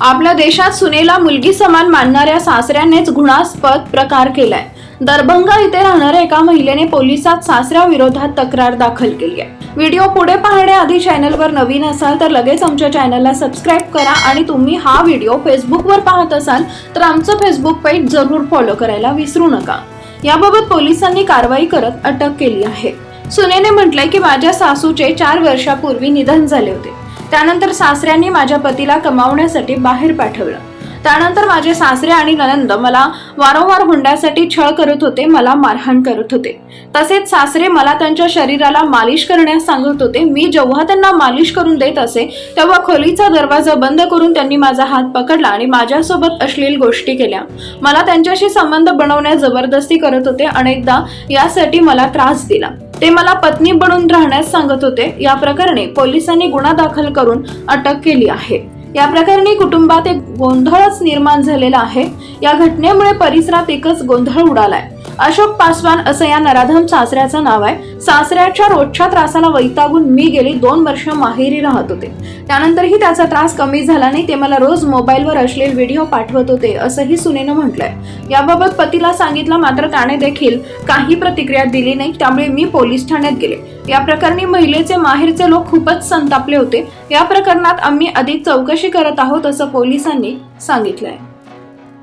आपल्या देशात सुनेला मुलगी समान मानणाऱ्या सासऱ्यानेच गुणास्पद प्रकार केलाय. दरभंगा इथे राहणाऱ्या एका महिलेने पोलिसात सासऱ्या विरोधात तक्रार दाखल केली आहे व्हिडिओ पुढे पाहण्याआधी चॅनलवर नवीन असाल तर लगेच आमच्या चॅनलला सबस्क्राईब करा आणि तुम्ही हा व्हिडिओ फेसबुकवर पाहत असाल तर आमचं फेसबुक पेज जरूर फॉलो करायला विसरू नका. याबाबत पोलिसांनी कारवाई करत अटक केली आहे. सुनेने म्हटलंय की माझ्या सासूचे चार वर्षापूर्वी निधन झाले होते. त्यानंतर सासऱ्यांनी माझ्या पतीला कमावण्यासाठी बाहेर पाठवलं. त्यानंतर माझे सासरे आणि ननंद मला वारंवार हुंड्यासाठी छळ करत होते मला मारहाण करत होते. तसेच सासरे मला त्यांच्या शरीराला मालिश करण्यास सांगत होते. मी जेव्हा त्यांना मालिश करून देत असे तेव्हा खोलीचा दरवाजा बंद करून त्यांनी माझा हात पकडला आणि माझ्यासोबत अश्लील गोष्टी केल्या. मला त्यांच्याशी संबंध बनवण्यास जबरदस्ती करत होते. अनेकदा यासाठी मला त्रास दिला. ते मला पत्नी बनून राहण्यास सांगत होते. या प्रकरणी पोलिसांनी गुन्हा दाखल करून अटक केली आहे. या प्रकरणी कुटुंबात एक गोंधळच निर्माण झालेला आहे. या घटनेमुळे परिसरात एकच गोंधळ उडालाय. अशोक पासवान असं या नराधम सासऱ्याचं नाव आहे. सासऱ्याच्या रोजच्या त्रासाला वैतागून मी गेली दोन वर्ष माहेरी राहत होते. त्यानंतरही त्याचा त्रास कमी झाला नाही ते मला रोज मोबाईलवर असलेले व्हिडिओ पाठवत होते असंही सुनेनं म्हटलंय. याबाबत पतीला सांगितलं मात्र त्याने देखील काही प्रतिक्रिया दिली नाही त्यामुळे मी पोलीस ठाण्यात गेले. या प्रकरणी महिलेचे माहेरचे लोक खूपच संतापले होते. या प्रकरणात आम्ही अधिक चौकशी करत आहोत असं पोलिसांनी सांगितलंय.